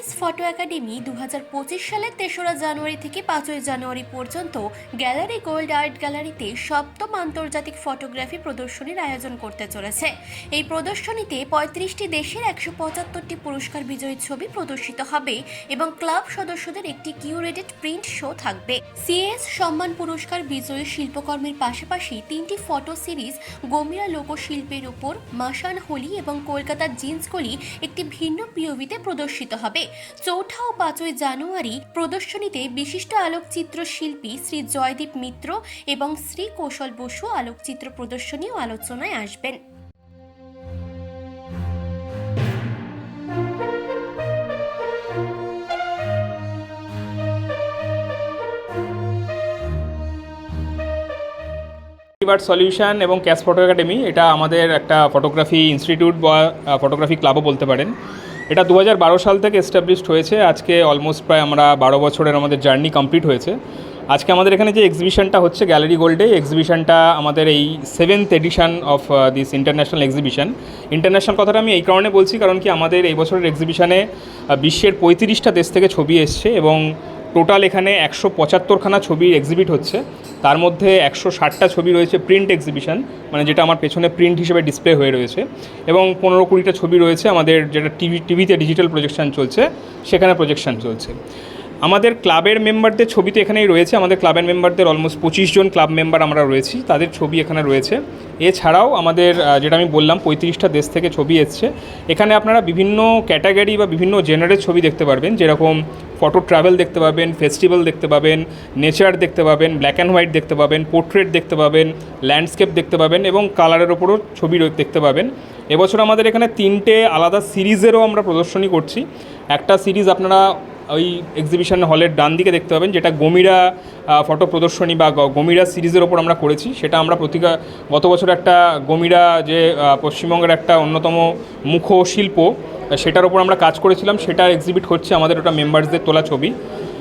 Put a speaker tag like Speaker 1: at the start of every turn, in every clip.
Speaker 1: CS photo academy দু হাজার পঁচিশ সালের তেসরা জানুয়ারি থেকে পাঁচই জানুয়ারি পর্যন্ত গ্যালারি গোল্ড আর্ট গ্যালারিতে সপ্তম আন্তর্জাতিক ফটোগ্রাফি প্রদর্শনীর আয়োজন করতে চলেছে। এই প্রদর্শনীতে পঁয়ত্রিশটি দেশের একশো পঁচাত্তরটি পুরস্কার বিজয়ী ছবি প্রদর্শিত হবে এবং ক্লাব সদস্যদের একটি কিউরেটেড প্রিন্ট শো থাকবে। সিএস সম্মান পুরস্কার বিজয়ী শিল্পকর্মের পাশাপাশি তিনটি ফটো সিরিজ গমিরা লোকশিল্পের উপর মাসান হোলি এবং কলকাতার জিন্স কলি একটি ভিন্ন পিওভিতে প্রদর্শিত হবে। চৌঠা ও পাঁচই জানুয়ারি প্রদর্শনীতে বিশিষ্ট আলোকচিত্র শিল্পী শ্রী জয়দীপ মিত্র এবং শ্রী কৌশল বসু আলোকচিত্র প্রদর্শনী ও আলোচনায় আসবেন।
Speaker 2: আর্ট সলিউশন এবং ক্যাশ ফটো একাডেমি এটা আমাদের একটা ফটোগ্রাফি ইনস্টিটিউট বা ফটোগ্রাফি ক্লাবও বলতে পারেন। এটা দু হাজার বারো সাল থেকে এস্টাবলিশড হয়েছে। আজকে অলমোস্ট প্রায় আমরা বারো বছরের আমাদের জার্নি কমপ্লিট হয়েছে। আজকে আমাদের এখানে যে এক্সিবিশনটা হচ্ছে গ্যালারি গোল্ডে এক্সিবিশনটা আমাদের এই seventh edition of this international exhibition international কথাটা আমি এই কারণে বলছি, কারণ কি আমাদের এই বছরের এক্সিবিশনে বিশ্বের পঁয়ত্রিশটা দেশ থেকে ছবি এসছে এবং টোটাল এখানে একশো পঁচাত্তরখানা ছবি এক্সিবিট হচ্ছে। তার মধ্যে একশো ষাটটা ছবি রয়েছে প্রিন্ট এক্সিবিশন মানে যেটা আমার পেছনে প্রিন্ট হিসেবে ডিসপ্লে হয়ে রয়েছে। এবং পনেরো কুড়িটা ছবি রয়েছে আমাদের যেটা টিভি টিভিতে ডিজিটাল প্রজেকশান চলছে, সেখানে প্রজেকশান চলছে। আমাদের ক্লাবের মেম্বারদের ছবি তো এখানেই রয়েছে। আমাদের ক্লাবের মেম্বারদের অলমোস্ট পঁচিশ জন ক্লাব মেম্বার আমরা রয়েছি। তাদের ছবি এখানে রয়েছে। এছাড়াও আমাদের যেটা আমি বললাম, পঁয়ত্রিশটা দেশ থেকে ছবি এসছে। এখানে আপনারা বিভিন্ন ক্যাটাগরি বা বিভিন্ন জেনারের ছবি দেখতে পারবেন। যেরকম ফটো ট্রাভেল দেখতে পাবেন, ফেস্টিভ্যাল দেখতে পাবেন, নেচার দেখতে পাবেন ব্ল্যাক অ্যান্ড হোয়াইট দেখতে পাবেন, পোর্ট্রেট দেখতে পাবেন ল্যান্ডস্কেপ দেখতে পাবেন এবং কালারের ওপরও ছবি দেখতে পাবেন। এবছর আমাদের এখানে তিনটে আলাদা সিরিজেরও আমরা প্রদর্শনী করছি। একটা সিরিজ আপনারা ওই এক্সিবিশন হলের ডান দিকে দেখতে পাবেন, যেটা গমিরা ফটো প্রদর্শনী বা গমিরা সিরিজের ওপর আমরা করেছি। সেটা আমরা প্রতিকা, গত বছর একটা গমিরা যে পশ্চিমবঙ্গের একটা অন্যতম মুখ শিল্প সেটার ওপর আমরা কাজ করেছিলাম। সেটা এক্সিবিট হচ্ছে আমাদের ওটা মেম্বার্সদের তোলা ছবি।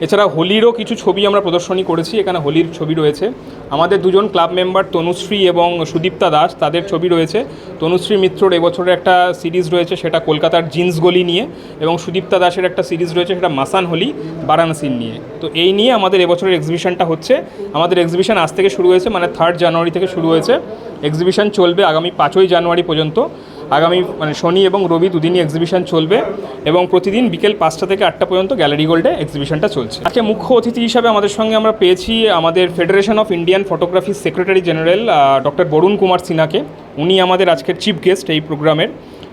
Speaker 2: এছাড়া হোলিরও কিছু ছবি আমরা প্রদর্শনী করেছি, এখানে হোলির ছবি রয়েছে। আমাদের দুজন ক্লাব মেম্বার তনুশ্রী এবং সুদীপ্তা দাস, তাদের ছবি রয়েছে। তনুশ্রী মিত্রর এবছরের একটা সিরিজ রয়েছে, সেটা কলকাতার জিন্স গলি নিয়ে এবং সুদীপ্তা দাসের একটা সিরিজ রয়েছে, সেটা মাসান হোলি, বারাণসীর নিয়ে। তো এই নিয়ে আমাদের এবছরের এক্সিবিশনটা হচ্ছে। আমাদের এক্সিবিশন আজ থেকে শুরু হয়েছে মানে থার্ড জানুয়ারি থেকে শুরু হয়েছে। এক্সিবিশন চলবে আগামী পাঁচই জানুয়ারি পর্যন্ত। আগামী মানে শনি এবং রবি দুদিনই এক্সিবিশন চলবে এবং প্রতিদিন বিকেল পাঁচটা থেকে আটটা পর্যন্ত গ্যালারি গোল্ডে এক্সিবিশনটা চলছে। আজকে মুখ্য অতিথি হিসাবে আমাদের সঙ্গে আমরা পেয়েছি আমাদের federation of Indian photography secretary general doctor Barun Kumar সিনহাকে উনি আমাদের আজকের চিফ গেস্ট এই প্রোগ্রামের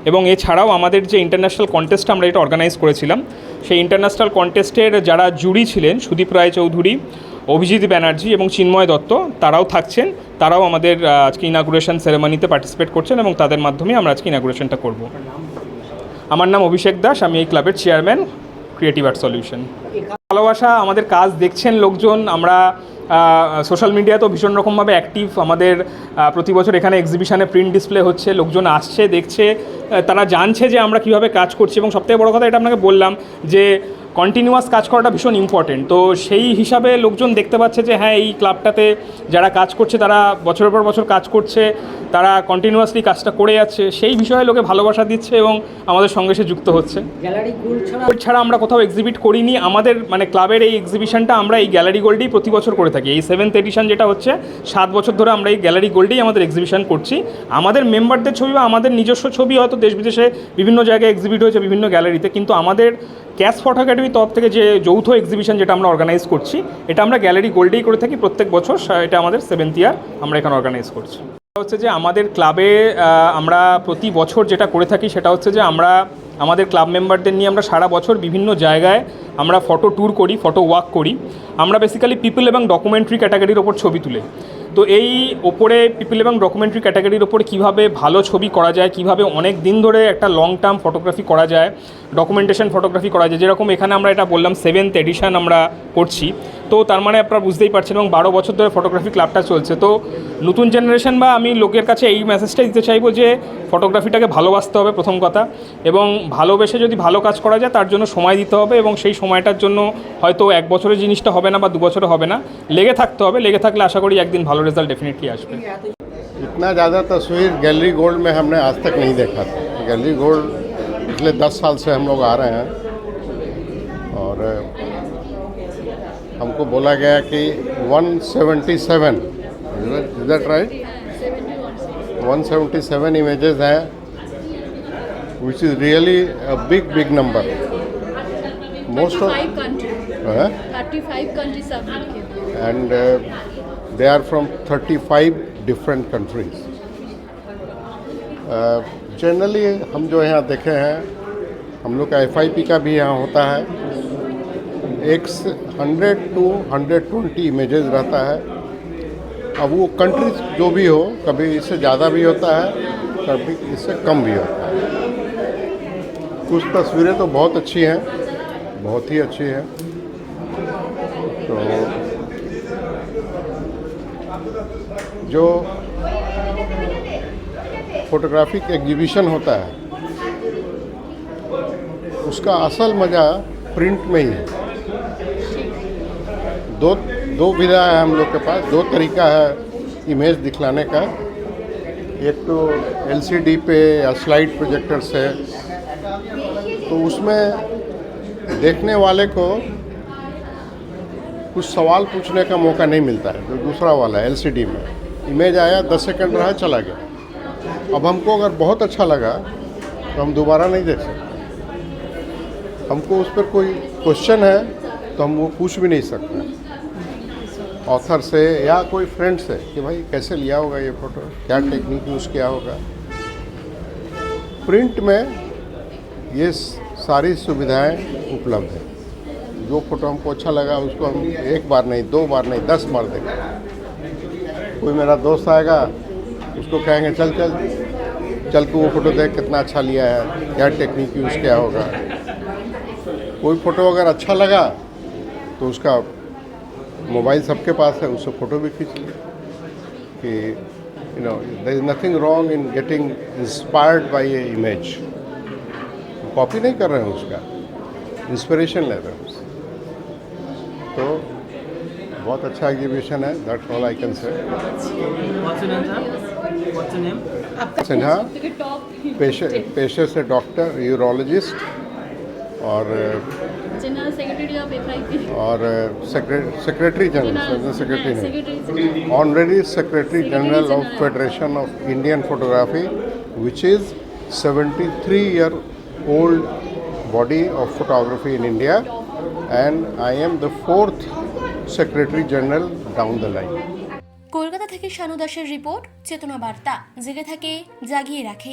Speaker 2: এবং এছাড়াও আমাদের যে ইন্টারন্যাশনাল কন্টেস্ট আমরা এটা অর্গানাইজ করেছিলাম, সেই ইন্টারন্যাশনাল কন্টেস্টের যারা জুরি ছিলেন, সুদীপ রায় চৌধুরী অভিজিৎ ব্যানার্জি এবং চিন্ময় দত্ত, তারাও থাকছেন। তারাও আমাদের আজকে ইনাগুরেশন সেরেমনিতে পার্টিসিপেট করছেন এবং তাদের মাধ্যমে আমরা আজকে ইনাগুরেশনটা করব। আমার নাম অভিষেক দাস, আমি এই ক্লাবের চেয়ারম্যান ক্রিয়েটিভ আর্ট সলিউশন ভালোবাসা, আমাদের কাজ, দেখছেন লোকজন, আমরা সোশ্যাল মিডিয়াতেও ভীষণ রকমভাবে অ্যাক্টিভ আমাদের প্রতি বছর এখানে এক্সিবিশানে প্রিন্ট ডিসপ্লে হচ্ছে, লোকজন আসছে, দেখছে। তারা জানছে যে আমরা কীভাবে কাজ করছি এবং সবথেকে বড় কথা, এটা আপনাকে বললাম যে কন্টিনিউয়াস কাজ করাটা ভীষণ ইম্পর্টেন্ট তো সেই হিসাবে লোকজন দেখতে পাচ্ছে যে হ্যাঁ এই ক্লাবটাতে যারা কাজ করছে তারা বছরের পর বছর কাজ করছে তারা কন্টিনিউয়াসলি কাজটা করে যাচ্ছে সেই বিষয়ে লোকে ভালোবাসা দিচ্ছে এবং আমাদের সঙ্গে সে যুক্ত হচ্ছে।
Speaker 3: গ্যালারি গোল্ড ছাড়া
Speaker 2: ছাড়া আমরা কোথাও এক্সিবিট করিনি। আমাদের মানে ক্লাবের এই এক্সিবিশনটা আমরা এই গ্যালারি গোল্ডেই প্রতি বছর করে থাকি। এই সেভেন্থ এডিশন যেটা হচ্ছে সাত বছর ধরে আমরা এই গ্যালারি গোল্ডেই আমাদের এক্সিবিশন করছি। আমাদের মেম্বারদের ছবি বা আমাদের নিজস্ব ছবি হয়তো দেশ বিদেশে বিভিন্ন জায়গায় এক্সিবিট হয়েছে বিভিন্ন গ্যালারিতে কিন্তু আমাদের ক্যাশ ফটো একাডেমির তরফ থেকে যে যৌথ এক্সিবিশন যেটা আমরা অর্গানাইজ করছি, এটা আমরা গ্যালারি গোল্ডেই করে থাকি প্রত্যেক বছর এটা আমাদের সেভেন্থ ইয়ার আমরা এখানে অর্গানাইজ করছি। হচ্ছে যে আমাদের ক্লাবে আমরা প্রতি বছর যেটা করে থাকি সেটা হচ্ছে যে আমরা, আমাদের ক্লাব মেম্বারদের নিয়ে আমরা সারা বছর বিভিন্ন জায়গায় আমরা ফটো ট্যুর করি ফটো ওয়াক করি। আমরা বেসিক্যালি পিপল এবং ডকুমেন্টারি ক্যাটাগরির ওপর ছবি তুলে। তো এই ওপরে পিপিল এবং ডকুমেন্টারি ক্যাটাগরির ওপরে কীভাবে ভালো ছবি করা যায়, কীভাবে অনেক দিন ধরে একটা লং টার্ম ফটোগ্রাফি করা যায় ডকুমেন্টেশন ফটোগ্রাফি করা যায়, যেরকম এখানে আমরা এটা বললাম সেভেন্থ এডিশান আমরা করছি। তো তার মানে আপনারা বুঝতেই পারছেন এবং বারো বছর ধরে ফটোগ্রাফি ক্লাবটা চলছে তো নতুন জেনারেশন বা আমি লোকের কাছে এই মেসেজটা দিতে চাইবো যে ফটোগ্রাফিটাকে ভালোবাসতে হবে প্রথম কথা এবং ভালোবেসে যদি ভালো কাজ করা যায় তার জন্য সময় দিতে হবে এবং সেই সময়টার জন্য হয়তো এক বছরের জিনিসটা হবে না বা দু বছরে হবে না লেগে থাকতে হবে লেগে থাকলে আশা করি একদিন ভালো রেজাল্ট ডেফিনেটলি আসবে
Speaker 4: इतना ज़्यादा तस्वीर गैलरी गोल्ड में हमने आज तक नहीं देखा था गैलरी गोल्ड पिछले दस साल से हम लोग आ रहे हैं और हमको बोला गया कि 177 इज़ दैट राइट 177 इमेजेस है which is really a big big number most of and they are from 35 different countries generally हम जो यहाँ देखे हैं हम लोग का एफआईपी का भी यहाँ होता है। एक hundred two hundred twenty images रहता है। अब वो कंट्री जो भी हो, कभी इससे ज़्यादा भी होता है, कभी इससे कम भी होता है। कुछ तस्वीरें तो बहुत अच्छी हैं, बहुत ही अच्छी हैं। तो जो फोटोग्राफिक एग्जीबिशन होता है, उसका असल मज़ा प्रिंट में ही है। दो दो विधा है हम लोग के पास। दो तरीका है इमेज दिखलाने का। एक तो एलसीडी पे या स्लाइड प्रोजेक्टर से तो उसमें देखने वाले को कुछ सवाल पूछने का मौका नहीं मिलता है, जो तो दूसरा वाला है एलसीडी में। इमेज आया, दस सेकंड रहा, चला गया। अब हमको अगर बहुत अच्छा लगा तो हम दोबारा नहीं देख सकते। हमको उस पर कोई क्वेश्चन है तो हम वो पूछ भी नहीं सकते। ऑथर से या कोई फ्रेंड से कि भाई कैसे लिया होगा ये फ़ोटो क्या टेक्निक यूज़ किया होगा? प्रिंट में ये सारी सुविधाएँ उपलब्ध हैं। जो फ़ोटो हमको अच्छा लगा, उसको हम एक बार नहीं, दो बार नहीं, दस बार देखें। कोई मेरा दोस्त आएगा, उसको कहेंगे, चल चल चल के वो फ़ोटो देख कितना अच्छा लिया है, क्या टेक्निक यूज़ किया होगा? कोई फ़ोटो अगर अच्छा लगा तो उसका मोबाइल सबके पास है उससे फ़ोटो भी खींच ली। कि you know there is nothing wrong in getting inspired by a image copy नहीं कर रहे हैं उसका। इंस्पिरेशन ले रहे हैं उससे। तो बहुत अच्छा एग्जीबिशन है that's all I can say? Sinha पेशे पेशे से डॉक्टर यूरोलॉजिस्ट और
Speaker 3: जनरल सेक्रेटरी ऑफ एफआईपी
Speaker 4: और सेक्रेटरी जनरल सेक्रेटरी नहीं
Speaker 3: secretary
Speaker 4: honorary secretary general
Speaker 3: General,
Speaker 4: of
Speaker 3: yeah.
Speaker 4: Federation of Indian photography which is 73 year old body of photography in India and I am the fourth secretary general down the line.
Speaker 1: Kolkata থেকে শানু দাসের report চেতনা বার্তা জেগে থাকে জাগিয়ে রাখে